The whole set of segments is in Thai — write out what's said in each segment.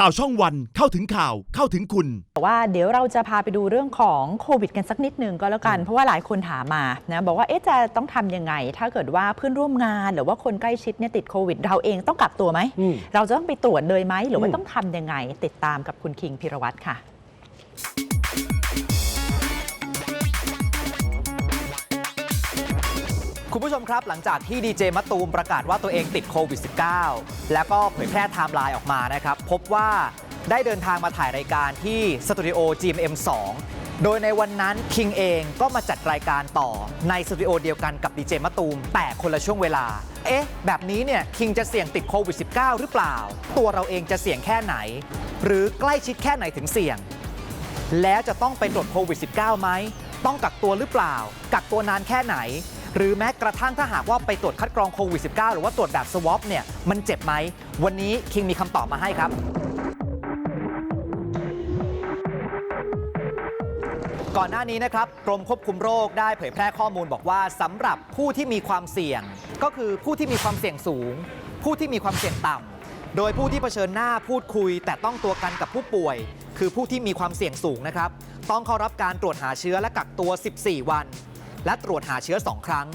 ข่าวช่องวันเข้าถึงข่าวเข้าถึงคุณ แต่ว่าเดี๋ยวเราจะพาไปดูเรื่องของโควิดกันสักนิดหนึ่งก็แล้วกัน เพราะว่าหลายคนถามมานะบอกว่าเอ๊ะจะต้องทำยังไง ถ้าเกิดว่าเพื่อนร่วมงานหรือว่าคนใกล้ชิดเนี่ยติดโควิด เราเองต้องกักตัวไหมอืมเราจะต้องไปตรวจเลยไหมหรือว่าอืมต้องทำยังไง ติดตามกับคุณคิงพิรวัตรค่ะ คุณผู้ชมครับหลังจากที่ดีเจมะตูมประกาศว่าตัวเองติดโควิด -19 แล้วก็เผยแพร่ไทม์ไลน์ออกมานะครับ พบว่าได้เดินทางมาถ่ายรายการที่สตูดิโอ GMM 2 โดยในวันนั้นคิงเองก็มาจัดรายการต่อในสตูดิโอเดียวกันกับดีเจมะตูมแต่คนละช่วงเวลา เอ๊ะ แบบนี้เนี่ยคิงจะเสี่ยงติดโควิด -19 หรือเปล่า ตัวเราเองจะเสี่ยงแค่ไหน หรือใกล้ชิดแค่ไหนถึงเสี่ยง แล้วจะต้องไปตรวจโควิด -19 ไหมต้องกักตัวหรือเปล่า กักตัวนานแค่ไหน หรือแม้กระทั่งถ้าหากว่าไปตรวจคัดกรองโควิด -19 หรือว่าตรวจแบบสวอปเนี่ยมันเจ็บไหม วันนี้คิงมีคำตอบมาให้ครับ ก่อนหน้านี้นะครับกรมควบคุมโรคได้เผยแพร่ข้อมูลบอกว่าสำหรับผู้ที่มีความเสี่ยง ก็คือผู้ที่มีความเสี่ยงสูง ผู้ที่มีความเสี่ยงต่ำโดยผู้ที่เผชิญหน้าพูดคุย แต่ต้องตัวกันกับผู้ป่วย คือผู้ที่มีความเสี่ยงสูงนะครับ ต้องเข้ารับการตรวจหาเชื้อและกักตัว 14 วัน และตรวจหาเชื้อ 2 ครั้ง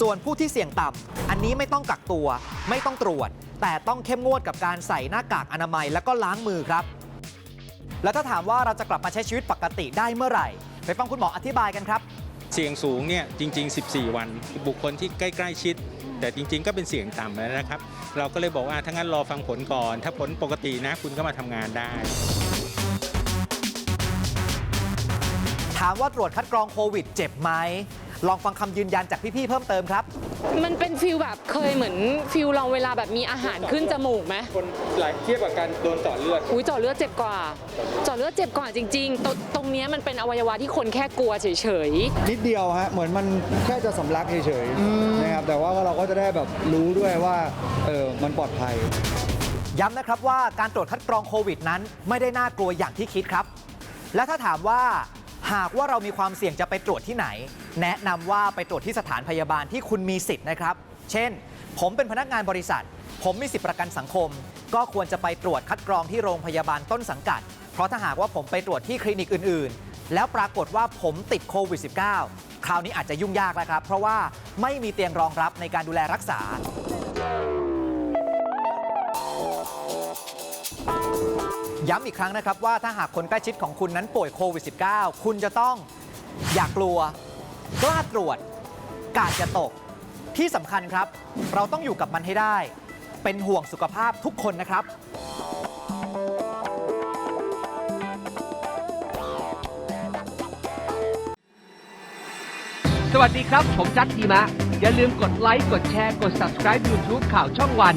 ส่วนผู้ที่เสี่ยงต่ำอันนี้ไม่ต้องกักตัว ไม่ต้องตรวจ แต่ต้องเข้มงวดกับการใส่หน้ากากอนามัยและก็ล้างมือครับ แล้วถ้าถามว่าเราจะกลับมาใช้ชีวิตปกติได้เมื่อไหร่ ไปฟังคุณหมออธิบายกันครับ เสี่ยงสูงเนี่ยจริง ๆ 14 วัน บุคคลที่ใกล้ ๆ ชิด แต่จริง ๆ ก็เป็นเสี่ยงต่ำแล้วนะครับ เราก็เลยบอกว่าถ้างั้นรอฟังผลก่อน ถ้าผลปกตินะคุณก็มาทำงานได้ ถามว่าตรวจคัดกรองโควิดเจ็บไหมลองฟังคำยืนยันจากพี่ๆเพิ่มเติมครับ มันเป็นฟิลแบบเคยเหมือนฟิลเราเวลาแบบมีอาหารขึ้นจมูกไหมคนหลายเทียบกับการโดนต่อเลือดอุ้ยเจาะเลือดเจ็บกว่าเจาะเลือดเจ็บกว่าจริง ๆ ตรงตรงเนี้ยมันเป็นอวัยวะที่คนแค่กลัวเฉยๆนิดเดียวฮะเหมือนมันแค่จะสำลักเฉยๆนะครับแต่ว่าเราก็จะได้แบบรู้ด้วยว่าเออมันปลอดภัย ย้ำนะครับว่าการตรวจคัดกรองโควิดนั้นไม่ได้น่ากลัวอย่างที่คิดครับ และถ้าถามว่า หากว่าเรามีความเสี่ยงจะไปตรวจที่ไหน แนะนำว่าไปตรวจที่สถานพยาบาลที่คุณมีสิทธิ์นะครับ เช่น ผมเป็นพนักงานบริษัท ผมมีสิทธิประกันสังคม ก็ควรจะไปตรวจคัดกรองที่โรงพยาบาลต้นสังกัด เพราะถ้าหากว่าผมไปตรวจที่คลินิกอื่น ๆ แล้วปรากฏว่าผมติดโควิด -19 คราวนี้อาจจะยุ่งยากแล้วครับ เพราะว่าไม่มีเตียงรองรับในการดูแลรักษา ย้ำอีกครั้งนะครับว่าถ้าหากคนใกล้ชิดของคุณนั้นป่วยโควิด -19 คุณจะต้องอย่ากลัว กล้าตรวจ กาดจะตก ที่สำคัญครับ เราต้องอยู่กับมันให้ได้ เป็นห่วงสุขภาพทุกคนนะครับสวัสดีครับ ผมจัดทีมะ อย่าลืมกดไลค์ กดแชร์ กด subscribe YouTube ข่าวช่องวัน